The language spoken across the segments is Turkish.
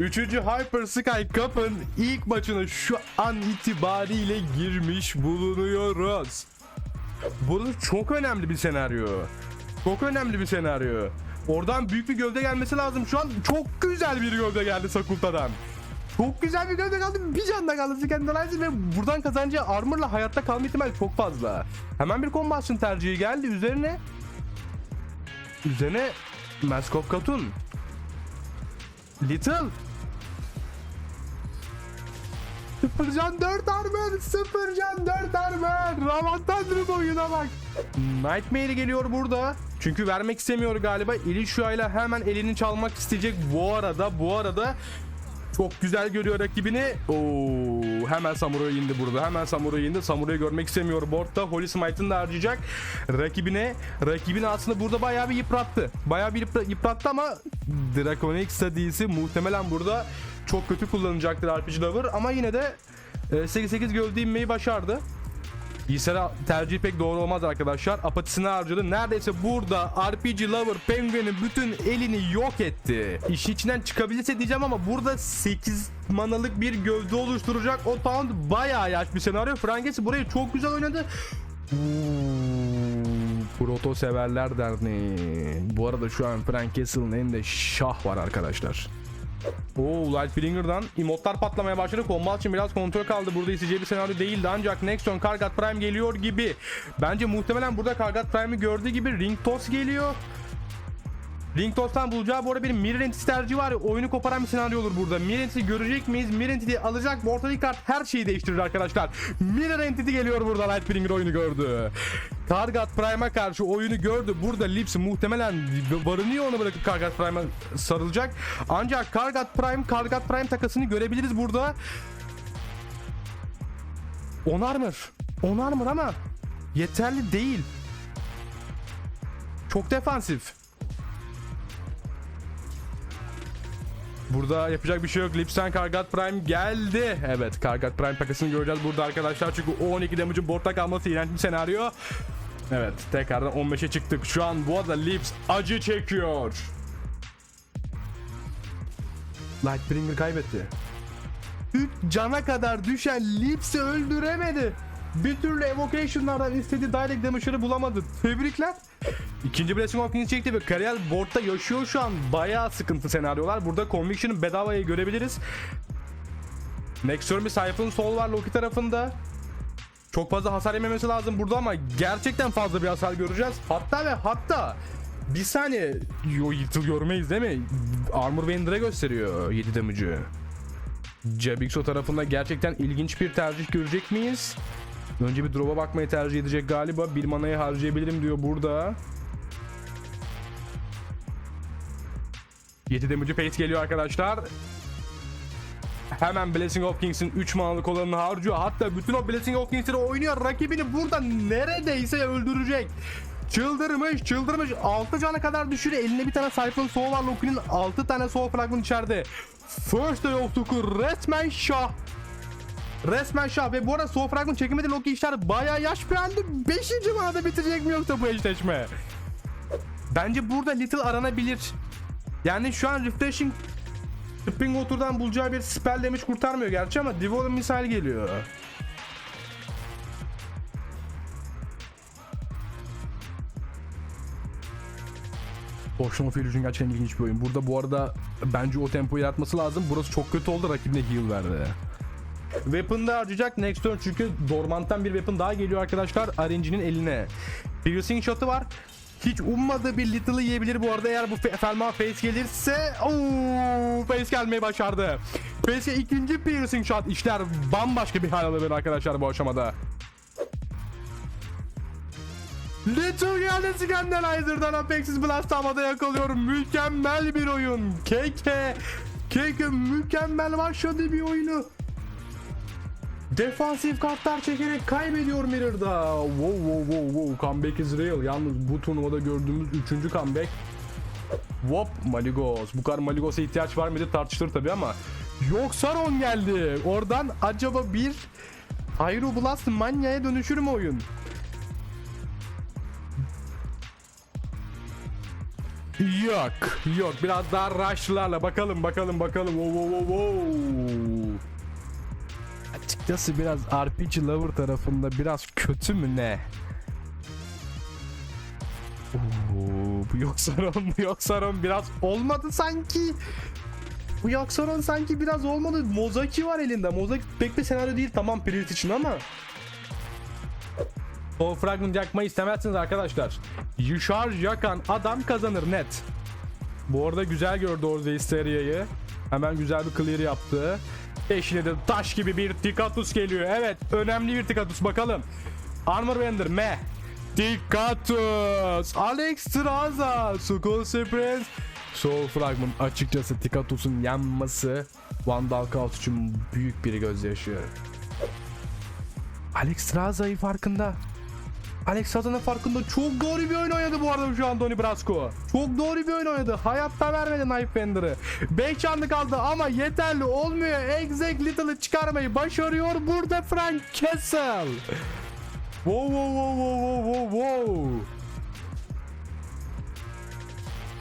Üçüncü Hyper Sky Cup'ın ilk maçına şu an itibariyle girmiş bulunuyoruz. Burası çok önemli bir senaryo. Çok önemli bir senaryo. Oradan büyük bir gövde gelmesi lazım. Şu an çok güzel bir gövde geldi Sakulta'dan. Çok güzel bir gövde geldi. Bir canda kaldı Scandalizer ve buradan kazanacağı armorla hayatta kalma ihtimali çok fazla. Hemen bir combustion tercihi geldi. Üzerine Üzerine Maskop Katun. Little. Sıfır can 4 armor. Sıfır can 4 armor. Ravan Tanrım oyuna bak. Nightmare geliyor burada. Çünkü vermek istemiyor galiba. Ilishua ile hemen elini çalmak isteyecek. Bu arada bu arada çok güzel görüyor rakibini. Oo, hemen Samurai indi burada. Hemen Samurai indi. Samurai'yi görmek istemiyor boardta. Holy Smite'ını da harcayacak. Rakibine, rakibini aslında burada bayağı bir yıprattı. Bayağı bir yıpra- yıprattı ama Draconic Studies'i muhtemelen burada çok kötü kullanacaktır RPG Lover ama yine de e, 8-8 gövde inmeyi başardı. Yisera tercih pek doğru olmaz arkadaşlar. Apatisini harcadı. Neredeyse burada RPG Lover Penguin'in bütün elini yok etti. İşin içinden çıkabilirse diyeceğim ama burada 8 manalık bir gövde oluşturacak. O pound bayağı yaş bir senaryo. Frankesi burayı çok güzel oynadı. Proto Severler Derneği. Bu arada şu an Frank Castle'ın elinde şah var arkadaşlar. Oo Lightbringer'dan emotlar patlamaya başladı. Combat için biraz kontrol kaldı. Burada isteyeceği bir senaryo değildi ancak Nexon Kargat Prime geliyor gibi. Bence muhtemelen burada Kargat Prime'i gördüğü gibi Ring Toss geliyor. Ring Toss'tan bulacağı bu arada bir Mirror Entity tercihi var. Oyunu koparan bir senaryo olur burada. Mirror Entity görecek miyiz? Mirror Entity alacak. Bu ortadaki kart her şeyi değiştirir arkadaşlar. Mirror geliyor burada. Lightbringer oyunu gördü. Kargat Prime'a karşı oyunu gördü. Burada Lips muhtemelen barınıyor onu bırakıp Kargat Prime'a sarılacak. Ancak Kargat Prime, Kargat Prime takasını görebiliriz burada. On armor. On armor ama yeterli değil. Çok defansif. Burada yapacak bir şey yok. Lipsen Kargat Prime geldi. Evet Kargat Prime takasını göreceğiz burada arkadaşlar. Çünkü o 12 damage'ın boardta kalması iğrenç bir senaryo. Evet tekrardan 15'e çıktık. Şu an bu arada Lips acı çekiyor. Lightbringer kaybetti. 3 cana kadar düşen Lips'i öldüremedi. Bir türlü evocation'lardan istediği direct damage'ları bulamadı. Tebrikler. İkinci Blessing of Kings çekti ve kariyer board'da yaşıyor şu an. Bayağı sıkıntı senaryolar. Burada Conviction'ı bedavaya görebiliriz. Next bir Siphon Soul var Loki tarafında. Çok fazla hasar yememesi lazım burada ama gerçekten fazla bir hasar göreceğiz. Hatta ve hatta bir saniye yo yırtıl görmeyiz değil mi? Armor Vender'a gösteriyor 7 damage'ı. Jabixo tarafında gerçekten ilginç bir tercih görecek miyiz? Önce bir drop'a bakmayı tercih edecek galiba. Bir manayı harcayabilirim diyor burada. 7 damage pace geliyor arkadaşlar. Hemen Blessing of Kings'in 3 manalık olanını harcıyor. Hatta bütün o Blessing of Kings'leri oynuyor. Rakibini burada neredeyse öldürecek. Çıldırmış çıldırmış 6 cana kadar düşürüyor eline bir tane Siphon Soul var Loki'nin 6 tane Soul Fragment içeride First Day of Tukur resmen şah Resmen şah ve bu arada Soul Fragment çekemedi Loki işler bayağı yaş bir halde 5. manada bitirecek mi yoksa bu eşleşme Bence burada Little aranabilir Yani şu an Refreshing Spring Water'dan bulacağı bir spell damage kurtarmıyor gerçi ama Devolve misal geliyor of Illusion gerçekten ilginç bir oyun. Burada bu arada bence o tempoyu yaratması lazım. Burası çok kötü oldu. Rakibine heal verdi. Weapon'da harcayacak next turn çünkü Dormant'tan bir weapon daha geliyor arkadaşlar. RNG'nin eline. Piercing shot'ı var. Hiç ummadığı bir Little'ı yiyebilir bu arada eğer bu Fe- Felma Face gelirse. Ooo Face gelmeyi başardı. Face'e ikinci piercing shot. İşler bambaşka bir hal alabilir arkadaşlar bu aşamada. Little geldi Scandalizer'dan Apex's Blast havada yakalıyorum. Mükemmel bir oyun. Keke. Keke mükemmel başladı bir oyunu. Defansif kartlar çekerek kaybediyor Mirror'da. Wow wow wow wow. Comeback is real. Yalnız bu turnuvada gördüğümüz üçüncü comeback. Wop Maligos. Bu kadar Maligos'a ihtiyaç var mıydı tartışılır tabi ama. Yok Saron geldi. Oradan acaba bir Aeroblast Manya'ya dönüşür mü oyun? Yok. Yok. Biraz daha rush'larla bakalım bakalım bakalım. Wow, wow, wow, wow. Açıkçası biraz RPG lover tarafında biraz kötü mü ne? Oo, bu yok Saron, bu yok Saron biraz olmadı sanki. Bu yok Saron sanki biraz olmadı. Mozaki var elinde. Mozaki pek bir senaryo değil tamam Priest için ama. O fragment yakmayı istemezsiniz arkadaşlar. Yuşar yakan adam kazanır net. Bu arada güzel gördü orada Histeria'yı. Hemen güzel bir clear yaptı. Eşine de taş gibi bir Tikatus geliyor. Evet önemli bir Tikatus bakalım. Armor Bender me. Tikatus. Alex Traza. Skull Surprise. Soul Fragment açıkçası Tikatus'un yanması Vandal Kaut için büyük bir gözyaşı. Alex Traza'yı farkında. Alex Sazan'ın farkında çok doğru bir oyun oynadı bu arada şu an Donny Brasco. Çok doğru bir oyun oynadı. Hayatta vermedi Knife Bender'ı. 5 canlı kaldı ama yeterli olmuyor. Exact Little'ı çıkarmayı başarıyor burada Frank Kessel. Wow wow wow wow wow wow.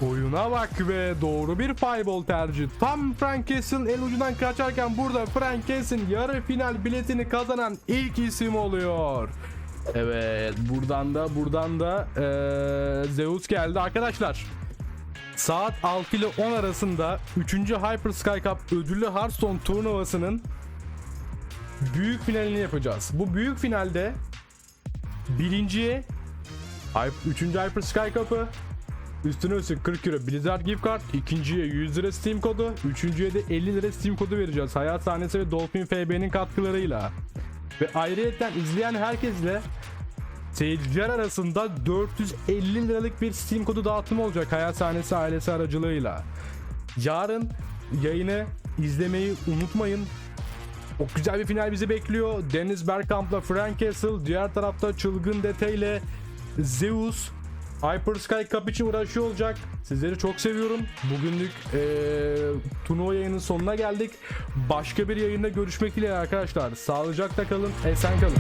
Oyuna bak ve doğru bir fireball tercih. Tam Frank Kessel'in el ucundan kaçarken burada Frank Kessel yarı final biletini kazanan ilk isim oluyor. Evet buradan da buradan da eee, Zeus geldi arkadaşlar. Saat 6 ile 10 arasında 3. Hyper Sky Cup ödüllü Hearthstone turnuvasının büyük finalini yapacağız. Bu büyük finalde birinciye 3. Hyper Sky Cup'ı Üstüne üstlük 40 euro Blizzard gift card, ikinciye 100 lira Steam kodu, üçüncüye de 50 lira Steam kodu vereceğiz. Hayat sahnesi ve Dolphin FB'nin katkılarıyla. Ve ayrıyeten izleyen herkesle seyirciler arasında 450 liralık bir Steam kodu dağıtımı olacak Hayat sahnesi ailesi aracılığıyla. Yarın yayını izlemeyi unutmayın. O güzel bir final bizi bekliyor. Deniz Bergkamp'la Frank Castle, diğer tarafta Çılgın Dete ile Zeus Hyper Sky Cup için uğraşıyor olacak. Sizleri çok seviyorum. Bugünlük eee turnuva yayının sonuna geldik. Başka bir yayında görüşmek dileğiyle arkadaşlar. Sağlıcakla kalın, esen kalın.